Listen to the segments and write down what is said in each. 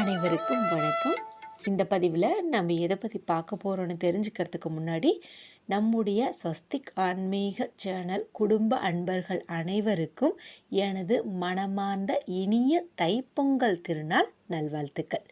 அனைவருக்கும் வணக்கம். இந்த பதிவில் நம்ம எதை பற்றி பார்க்க போகிறோன்னு தெரிஞ்சுக்கிறதுக்கு முன்னாடி நம்முடைய ஸ்வஸ்திக் ஆன்மீக சேனல் குடும்ப அன்பர்கள் அனைவருக்கும் எனது மனமார்ந்த இனிய தைப்பொங்கல் திருநாள் நல்வாழ்த்துக்கள்.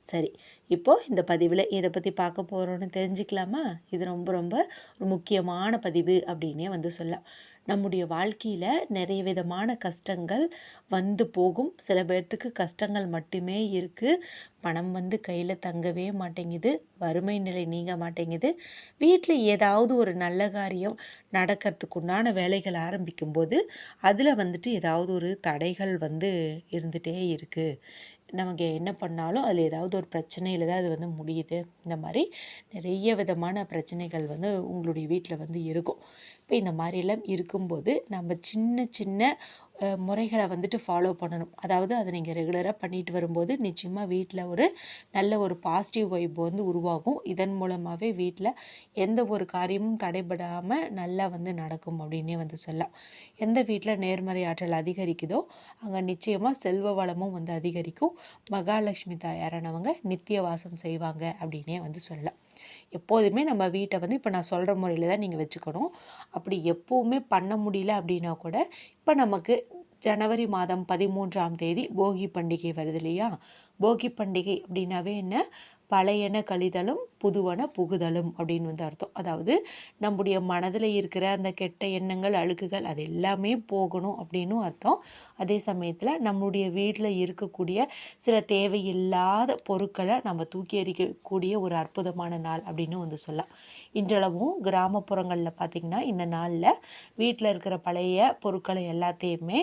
சரி இப்போது இந்த பதிவில் எதை பற்றி பார்க்க போகிறோன்னு தெரிஞ்சுக்கலாமா? இது ரொம்ப ரொம்ப ஒரு முக்கியமான பதிவு அப்படின்னே வந்து சொல்லலாம். நம்முடைய வாழ்க்கையில் நிறைய விதமான கஷ்டங்கள் வந்து போகும். சில பேர்த்துக்கு கஷ்டங்கள் மட்டுமே இருக்குது பணம் வந்து கையில் தங்கவே மாட்டேங்குது. வறுமை நிலை நீங்க மாட்டேங்குது. வீட்டில் ஏதாவது ஒரு நல்ல காரியம் நடக்கிறதுக்குண்டான வேலைகள் ஆரம்பிக்கும்போது அதில் வந்துட்டு ஏதாவது ஒரு தடைகள் வந்து இருந்துகிட்டே இருக்குது நமக்கு என்ன பண்ணாலும் அதில் ஏதாவது ஒரு பிரச்சனையில் தான் அது வந்து முடியுது. இந்த மாதிரி நிறைய விதமான பிரச்சனைகள் வந்து உங்களுடைய வீட்டில் வந்து இருக்கும். இப்போ இந்த மாதிரிலாம் இருக்கும்போது நம்ம சின்ன சின்ன முறைகளை வந்துட்டு ஃபாலோ பண்ணணும். அதாவது அதை நீங்கள் ரெகுலராக பண்ணிட்டு வரும்போது நிச்சயமாக வீட்டில் ஒரு நல்ல ஒரு பாசிட்டிவ் வைப் வந்து உருவாகும். இதன் மூலமாகவே வீட்டில் எந்த ஒரு காரியமும் தடைபடாமல் நல்லா வந்து நடக்கும் அப்படின்னே வந்து சொல்லலாம். எந்த வீட்டில் நேர்மறை ஆற்றல் அதிகரிக்குதோ அங்கே நிச்சயமாக செல்வ வளமும் வந்து அதிகரிக்கும். மகாலட்சுமி தாயாரானவங்க நித்திய வாசம் செய்வாங்க அப்படின்னே வந்து சொல்லலாம். எப்போதுமே நம்ம வீட்டை வந்து இப்போ நான் சொல்கிற முறையில் தான் நீங்கள் வச்சுக்கணும். அப்படி எப்போவுமே பண்ண முடியல அப்படின்னா கூட இப்போ நமக்கு ஜனவரி மாதம் பதிமூன்றாம் தேதி போகி பண்டிகை வருது இல்லையா? போகி பண்டிகை அப்படின்னாவே என்ன? பழையன கழிதலும் புதுவன புகுதலும் அப்படின்னு வந்து அர்த்தம். அதாவது நம்முடைய மனதில் இருக்கிற அந்த கெட்ட எண்ணங்கள் அழுக்குகள் அது எல்லாமே போகணும் அப்படின்னும் அர்த்தம். அதே சமயத்தில் நம்முடைய வீட்டில் இருக்கக்கூடிய சில தேவையில்லாத பொருட்களை நம்ம தூக்கி எறிக்கக்கூடிய ஒரு அற்புதமான நாள் அப்படின்னு வந்து சொல்லலாம். இன்றளவும் கிராமப்புறங்களில் பார்த்திங்கன்னா இந்த நாளில் வீட்டில் இருக்கிற பழைய பொருட்களை எல்லாத்தையுமே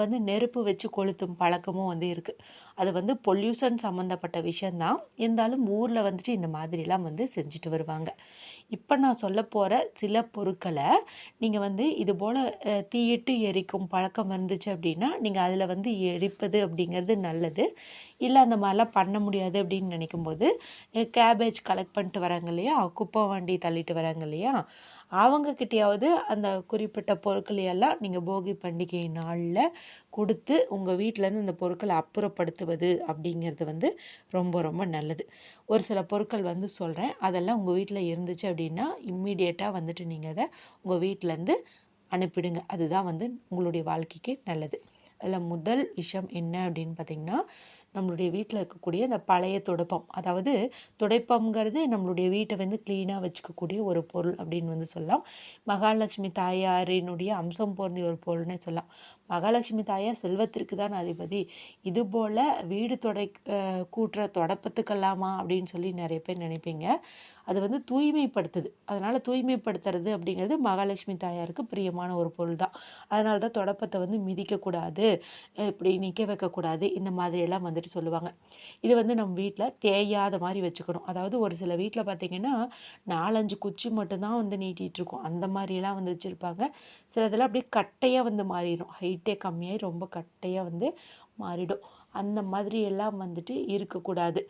வந்து நெருப்பு வச்சு கொளுத்தும் பழக்கமும் வந்து இருக்குது அது வந்து பொல்யூஷன் சம்மந்தப்பட்ட விஷயந்தான். இருந்தாலும் ஊரில் வந்துட்டு இந்த மாதிரிலாம் வந்து செஞ்சுட்டு வருவாங்க. இப்போ நான் சொல்ல போகிற சில பொருட்களை நீங்கள் வந்து இது போல் தீயிட்டு எரிக்கும் பழக்கம் இருந்துச்சு அப்படின்னா நீங்கள் அதில் வந்து எரிப்பது அப்படிங்கிறது நல்லது. இல்லை அந்த மாதிரிலாம் பண்ண முடியாது அப்படின்னு நினைக்கும்போது கேபேஜ் கலெக்ட் பண்ணிட்டு வராங்க இல்லையா? குப்பை வண்டி தள்ளிட்டு வராங்க இல்லையா? அவங்கக்கிட்டையாவது அந்த குறிப்பிட்ட பொருட்களை எல்லாம் நீங்கள் போகி பண்டிகை நாளில் கொடுத்து உங்கள் வீட்டிலேருந்து இந்த பொருட்களை அப்புறப்படுத்துவது அப்படிங்கிறது வந்து ரொம்ப ரொம்ப நல்லது. ஒரு சில பொருட்கள் வந்து சொல்கிறேன் அதெல்லாம் உங்கள் வீட்டில் இருந்துச்சு அப்படின்னா இம்மிடியேட்டாக வந்துட்டு நீங்கள் அதை உங்கள் வீட்டிலேருந்து அனுப்பிடுங்க. அதுதான் வந்து உங்களுடைய வாழ்க்கைக்கு நல்லது. அதில் முதல் விஷயம் என்ன அப்படின்னு பார்த்தீங்கன்னா நம்மளுடைய வீட்டில் இருக்கக்கூடிய அந்த பழைய துடைப்பம். அதாவது துடைப்பம்ங்கிறது நம்மளுடைய வீட்டை வந்து க்ளீனாக வச்சுக்கக்கூடிய ஒரு பொருள் அப்படின்னு வந்து சொல்லலாம். மகாலட்சுமி தாயாரினுடைய அம்சம் பொருந்திய ஒரு பொருள்னே சொல்லலாம். மகாலட்சுமி தாயார் செல்வத்திற்கு தான் அதிபதி. இதுபோல் வீடு தொடை கூட்டுற தொடப்பத்துக்கல்லாமா அப்படின்னு சொல்லி நிறைய பேர் நினைப்பீங்க. அது வந்து தூய்மைப்படுத்துது. அதனால் தூய்மைப்படுத்துறது அப்படிங்கிறது மகாலட்சுமி தாயாருக்கு பிரியமான ஒரு பொருள் தான் அதனால தான் தொடப்பத்தை வந்து மிதிக்கக்கூடாது இப்படி நிற்க வைக்கக்கூடாது இந்த மாதிரியெல்லாம் வந்துட்டு சொல்லுவாங்க. இது வந்து நம்ம வீட்டில் தேயாத மாதிரி வச்சுக்கணும். அதாவது ஒரு சில வீட்டில் பார்த்தீங்கன்னா நாலஞ்சு குச்சி மட்டும்தான் வந்து நீட்டிகிட்ருக்கும் அந்த மாதிரியெல்லாம் வந்து வச்சுருப்பாங்க. சிலதெல்லாம் அப்படியே கட்டையாக வந்து மாறிடும். ஹைட் ஹைட்டே கம்மியாகி ரொம்ப கட்டையாக வந்து மாறிடும். அந்த மாதிரி எல்லாம் வந்துட்டு இருக்கக்கூடாது.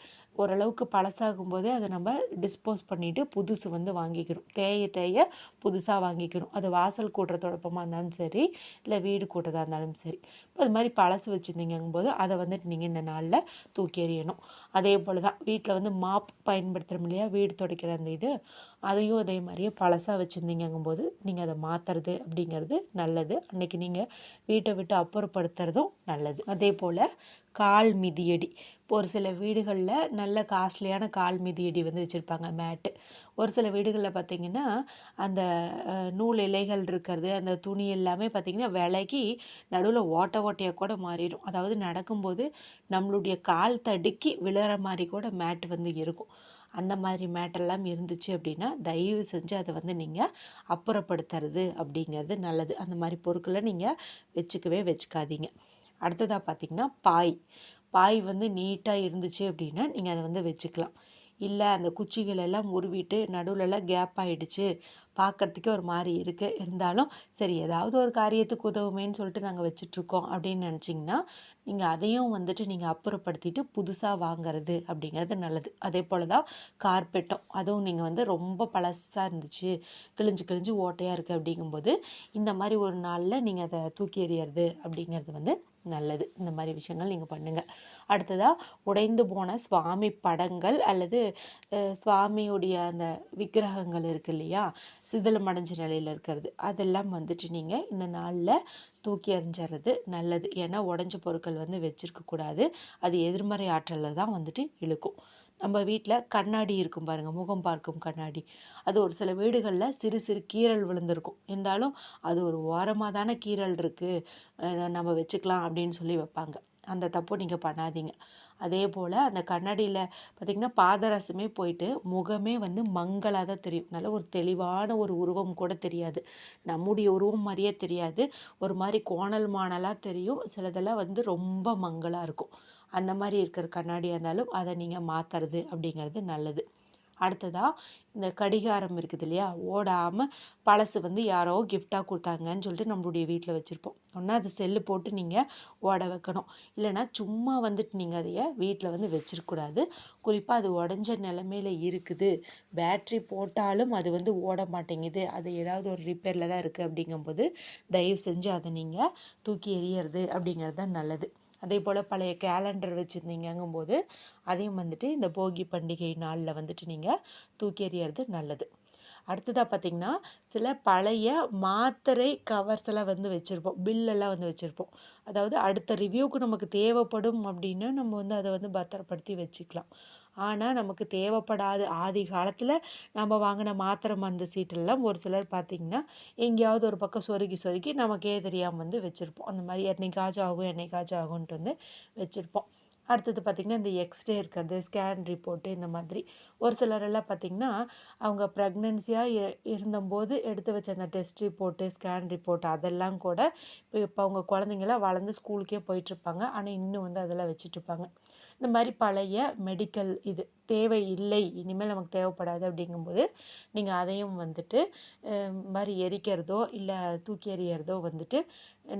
ஓரளவுக்கு பழசாகும் போதே அதை நம்ம டிஸ்போஸ் பண்ணிவிட்டு புதுசு வந்து வாங்கிக்கணும். தேய தேய புதுசாக வாங்கிக்கணும். அது வாசல் கூட்டுற தொடப்பமாக இருந்தாலும் சரி இல்லை வீடு கூட்டுறதா இருந்தாலும் சரி. இப்போ அது மாதிரி பழசு வச்சுருந்தீங்கும் போது அதை வந்துட்டு நீங்கள் இந்த நாளில் தூக்கி எறியணும். அதே போல் தான் வீட்டில் வந்து மாப் பயன்படுத்துகிறோம் இல்லையா? வீடு துடைக்கிற அந்த இது அதையும் அதே மாதிரியே பழசாக வச்சுருந்தீங்கும் போது நீங்கள் அதை மாற்றுறது அப்படிங்கிறது நல்லது. அன்றைக்கி நீங்கள் வீட்டை விட்டு அப்புறப்படுத்துறதும் நல்லது. அதே போல் கால் மிதியடி. இப்போ ஒரு சில வீடுகளில் நல்ல காஸ்ட்லியான கால் மிதியடி வந்து வச்சுருப்பாங்க மேட்டு ஒரு சில வீடுகளில் பார்த்தீங்கன்னா அந்த நூல் இலைகள் இருக்கிறது அந்த துணி எல்லாமே பார்த்தீங்கன்னா விலகி நடுவில் ஓட்ட ஓட்டையாக கூட மாறிடும். அதாவது நடக்கும்போது நம்மளுடைய கால் தடுக்கி விழுற மாதிரி கூட மேட் வந்து இருக்கும். அந்த மாதிரி மேட்டெல்லாம் இருந்துச்சு அப்படின்னா தயவு செஞ்சு அதை வந்து நீங்கள் அப்புறப்படுத்துறது அப்படிங்கிறது நல்லது. அந்த மாதிரி பொருட்களை நீங்கள் வச்சுக்கவே வச்சுக்காதீங்க. அடுத்ததாக பார்த்திங்கன்னா பாய். பாய் வந்து நீட்டாக இருந்துச்சு அப்படின்னா நீங்கள் அதை வந்து வச்சுக்கலாம். இல்லை அந்த குச்சிகள் எல்லாம் உருவிட்டு நடுவுலலாம் கேப் ஆகிடுச்சு பார்க்கறதுக்கே ஒரு மாதிரி இருக்குது இருந்தாலும் சரி ஏதாவது ஒரு காரியத்துக்கு உதவுமேன்னு சொல்லிட்டு நாங்கள் வச்சிட்ருக்கோம் அப்படின்னு நினச்சிங்கன்னா நீங்கள் அதையும் வந்துட்டு நீங்கள் அப்புறப்படுத்திட்டு புதுசாக வாங்குறது அப்படிங்கிறது நல்லது. அதே போல் தான் கார்பெட்டும். அதுவும் நீங்கள் வந்து ரொம்ப பழசாக இருந்துச்சு கிழிஞ்சு கிழிஞ்சு ஓட்டையாக இருக்குது அப்படிங்கும்போது இந்த மாதிரி ஒரு நாளில் நீங்கள் அதை தூக்கி எறியறது அப்படிங்கிறது வந்து நல்லது. இந்த மாதிரி விஷயங்கள் நீங்கள் பண்ணுங்கள் அடுத்ததாக உடைந்து போன சுவாமி படங்கள் அல்லது சுவாமியுடைய அந்த விக்கிரகங்கள் இருக்கு இல்லையா? சிதிலமடைஞ்ச நிலையில் இருக்கிறது. அதெல்லாம் வந்துட்டு நீங்கள் இந்த நாளில் தூக்கி எறிஞ்சிறது நல்லது. ஏன்னா உடஞ்ச பொருட்கள் வந்து வச்சுருக்கக்கூடாது அது எதிர்மறை ஆற்றலில் தான் வந்துட்டு இழுக்கும். நம்ம வீட்டில் கண்ணாடி இருக்கும் பாருங்கள் முகம் பார்க்கும் கண்ணாடி. அது ஒரு சில வீடுகளில் சிறு சிறு கீரல் விழுந்திருக்கும். இருந்தாலும் அது ஒரு ஓரமாக தானே கீரல் இருக்குது நம்ம வச்சுக்கலாம் அப்படின்னு சொல்லி வைப்பாங்க. அந்த தப்பு நீங்கள் பண்ணாதீங்க. அதே போல் அந்த கண்ணாடியில் பார்த்திங்கன்னா பாதரசமே போயிட்டு முகமே வந்து மங்களாக தான் தெரியும். நல்ல ஒரு தெளிவான ஒரு உருவம் கூட தெரியாது. நம்முடைய உருவம் மாதிரியே தெரியாது. ஒரு மாதிரி கோணல் மாணலாக தெரியும். சிலதெல்லாம் வந்து ரொம்ப மங்களாக இருக்கும். அந்த மாதிரி இருக்கிற கண்ணாடியாக இருந்தாலும் அதை நீங்கள் மாற்றுறது அப்படிங்கிறது நல்லது. அடுத்ததாக இந்த கடிகாரம் இருக்குது இல்லையா? ஓடாமல் பழசு வந்து யாரோ கிஃப்டாக கொடுத்தாங்கன்னு சொல்லிட்டு நம்மளுடைய வீட்டில் வச்சுருப்போம். ஒன்றா அது செல்லு போட்டு நீங்கள் ஓட வைக்கணும். இல்லைனா சும்மா வந்துட்டு நீங்கள் அதைய வீட்டில் வந்து வச்சிருக்கூடாது குறிப்பாக அது உடஞ்ச நிலமையில இருக்குது. பேட்ரி போட்டாலும் அது வந்து ஓட மாட்டேங்குது. அது ஏதாவது ஒரு ரிப்பேரில் தான் இருக்குது அப்படிங்கும்போது தயவு செஞ்சு அதை நீங்கள் தூக்கி எறியறது அப்படிங்கிறது தான் நல்லது. அதே போல் பழைய கேலண்டர் வச்சுருந்தீங்கங்கும்போது அதையும் வந்துட்டு இந்த போகி பண்டிகை நாளில் வந்துட்டு நீங்கள் தூக்கி எறியறது நல்லது. அடுத்ததாக பார்த்திங்கன்னா சில பழைய மாத்திரை கவர்ஸ் எல்லாம் வந்து வச்சுருப்போம். பில்லெல்லாம் வந்து வச்சுருப்போம். அதாவது அடுத்த ரிவ்யூக்கு நமக்கு தேவைப்படும் அப்படின்னா நம்ம வந்து அதை வந்து பத்திரப்படுத்தி வச்சுக்கலாம். ஆனால் நமக்கு தேவைப்படாது ஆதி காலத்தில் நம்ம வாங்கின மாத்திரை மருந்து சீட்டெல்லாம் ஒரு சிலர் பார்த்திங்கன்னா எங்கேயாவது ஒரு பக்கம் சொருகி சொருகி நமக்கே தெரியாமல் வந்து வச்சுருப்போம். அந்த மாதிரி என்னைக்காச்சும் ஆகும் என்னைக்காச்சும் ஆகும்ன்ட்டு வந்து வச்சுருப்போம். அடுத்தது பார்த்திங்கன்னா இந்த எக்ஸ்ரே இருக்கிறது ஸ்கேன் ரிப்போர்ட்டு இந்த மாதிரி. ஒரு சிலரெல்லாம் பார்த்திங்கன்னா அவங்க ப்ரெக்னென்சியாக இருந்தபோது எடுத்து வச்ச அந்த டெஸ்ட் ரிப்போர்ட்டு ஸ்கேன் ரிப்போர்ட் அதெல்லாம் கூட இப்போ இப்போ அவங்க குழந்தைங்களாம் வளர்ந்து ஸ்கூலுக்கே போயிட்டுருப்பாங்க. ஆனால் இன்னும் வந்து அதெல்லாம் வச்சுட்ருப்பாங்க இந்த மாதிரி பழைய மெடிக்கல் இது தேவை இல்லை இனிமேல் நமக்கு தேவைப்படாது அப்படிங்கும்போது நீங்கள் அதையும் வந்துட்டு மாதிரி எரிக்கிறதோ இல்லை தூக்கி எறியறதோ வந்துட்டு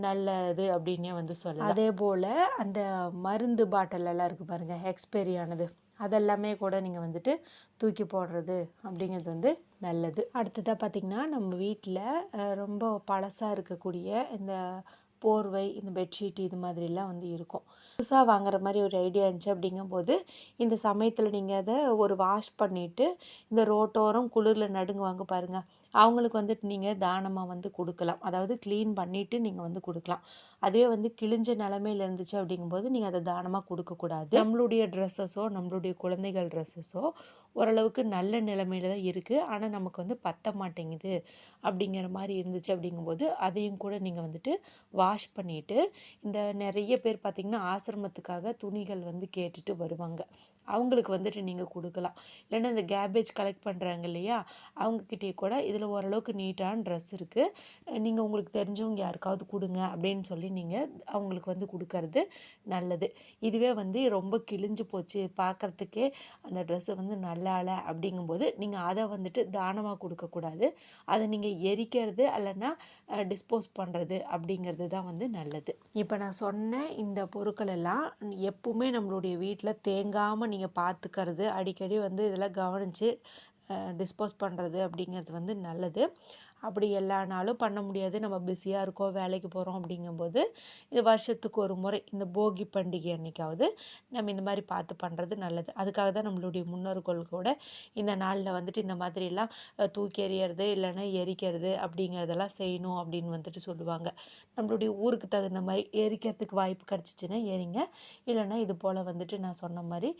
நல்லது அப்படின்னே வந்து சொல்லலாம். அதே போல் அந்த மருந்து பாட்டில் எல்லாம் இருக்குது பாருங்கள் எக்ஸ்பைரி ஆனது அதெல்லாமே கூட நீங்கள் வந்துட்டு தூக்கி போடுறது அப்படிங்கிறது வந்து நல்லது. அடுத்ததாக பார்த்திங்கன்னா நம்ம வீட்டில் ரொம்ப பழசாக இருக்கக்கூடிய இந்த போர்வை இந்த பெட்ஷீட் இது மாதிரிலாம் வந்து இருக்கும். புதுசாக வாங்குற மாதிரி ஒரு ஐடியா இருந்துச்சு அப்படிங்கும்போது இந்த சமயத்தில் நீங்கள் அதை ஒரு வாஷ் பண்ணிவிட்டு இந்த ரோட்டோரம் குளிரில் நடுங்குவாங்க பாருங்கள் அவங்களுக்கு வந்துட்டு நீங்கள் தானமாக வந்து கொடுக்கலாம். அதாவது க்ளீன் பண்ணிவிட்டு நீங்கள் வந்து கொடுக்கலாம். அதுவே வந்து கிழிஞ்ச நிலமையில் இருந்துச்சு அப்படிங்கும்போது நீங்கள் அதை தானமாக கொடுக்கக்கூடாது நம்மளுடைய ட்ரெஸ்ஸஸோ நம்மளுடைய குழந்தைகள் ட்ரெஸ்ஸஸோ ஓரளவுக்கு நல்ல நிலமையில தான் இருக்குது ஆனால் நமக்கு வந்து பத்த மாட்டேங்குது அப்படிங்கிற மாதிரி இருந்துச்சு அப்படிங்கும்போது அதையும் கூட நீங்கள் வந்துட்டு வாஷ் பண்ணிவிட்டு இந்த நிறைய பேர் பார்த்திங்கன்னா ஆசிரமத்துக்காக துணிகள் வந்து கேட்டுட்டு வருவாங்க. அவங்களுக்கு வந்துட்டு நீங்கள் கொடுக்கலாம். இல்லைன்னா இந்த கேபேஜ் கலெக்ட் பண்ணுறாங்க இல்லையா? அவங்கக்கிட்டே கூட இதில் ஓரளவுக்கு நீட்டான ட்ரெஸ் இருக்குது நீங்கள் உங்களுக்கு தெரிஞ்சவங்க யாருக்காவது கொடுங்க அப்படின்னு சொல்லி நீங்கள் அவங்களுக்கு வந்து கொடுக்கறது நல்லது. இதுவே வந்து ரொம்ப கிழிஞ்சு போச்சு. பார்க்குறதுக்கே அந்த ட்ரெஸ்ஸு வந்து நல்லா இல்லை அப்படிங்கும்போது நீங்கள் அதை வந்துட்டு தானமாக கொடுக்கக்கூடாது. அதை நீங்கள் எரிக்கிறது இல்லைன்னா டிஸ்போஸ் பண்ணுறது அப்படிங்கிறது தான் வந்து நல்லது. இப்போ நான் சொன்ன இந்த பொருட்கள் எல்லாம் எப்பவுமே நம்மளுடைய வீட்டில் தேங்காமல் நீங்கள் பார்த்துக்கிறது அடிக்கடி வந்து இதெல்லாம் கவனித்து டிஸ்போஸ் பண்ணுறது அப்படிங்கிறது வந்து நல்லது. அப்படி எல்லா நாளும் பண்ண முடியாது. நம்ம பிஸியாக இருக்கோம் வேலைக்கு போகிறோம் அப்படிங்கும்போது இது வருஷத்துக்கு ஒரு முறை இந்த போகி பண்டிகை அன்னைக்காவது நம்ம இந்த மாதிரி பார்த்து பண்ணுறது நல்லது. அதுக்காக தான் நம்மளுடைய முன்னோர்கள் கூட இந்த நாளில் வந்துட்டு இந்த மாதிரிலாம் தூக்கி எறியறது இல்லைன்னா எரிக்கிறது அப்படிங்கிறதெல்லாம் செய்யணும் அப்படின்னு வந்துட்டு சொல்லுவாங்க. நம்மளுடைய ஊருக்கு தகுந்த மாதிரி எரிக்கிறதுக்கு வாய்ப்பு கிடச்சிச்சின்னா எரிங்க. இல்லைன்னா இது போல் வந்துட்டு நான் சொன்ன மாதிரி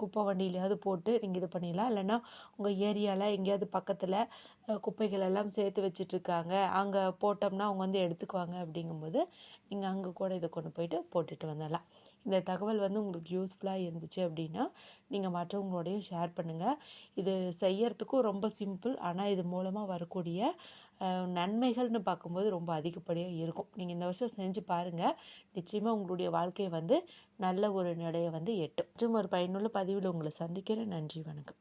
குப்பை வண்டியிலையாவது போட்டு நீங்கள் இது பண்ணிடலாம். இல்லைன்னா உங்கள் ஏரியாவில் எங்கேயாவது பக்கத்தில் குப்பைகள் எல்லாம் சேர்த்து வச்சிட்ருக்காங்க. அங்கே போட்டோம்னா அவங்க வந்து எடுத்துக்குவாங்க அப்படிங்கும்போது நீங்கள் அங்கே கூட இதை கொண்டு போயிட்டு போட்டுட்டு வந்துடலாம். இந்த தகவல் வந்து உங்களுக்கு யூஸ்ஃபுல்லாக இருந்துச்சு அப்படின்னா நீங்கள் மற்றவங்களோடையும் ஷேர் பண்ணுங்கள் இது செய்யறதுக்கும் ரொம்ப சிம்பிள் ஆனால் இது மூலமாக வரக்கூடிய நன்மைகள்னு பார்க்கும்போது ரொம்ப அதிகப்படியாக இருக்கும். நீங்கள் இந்த வருஷம் செஞ்சு பாருங்கள் நிச்சயமாக உங்களுடைய வாழ்க்கையை வந்து நல்ல ஒரு நிலையை வந்து எட்டும். மற்றும் ஒரு பயனுள்ள பதிவில் உங்களை சந்திக்கிறேன். நன்றி வணக்கம்.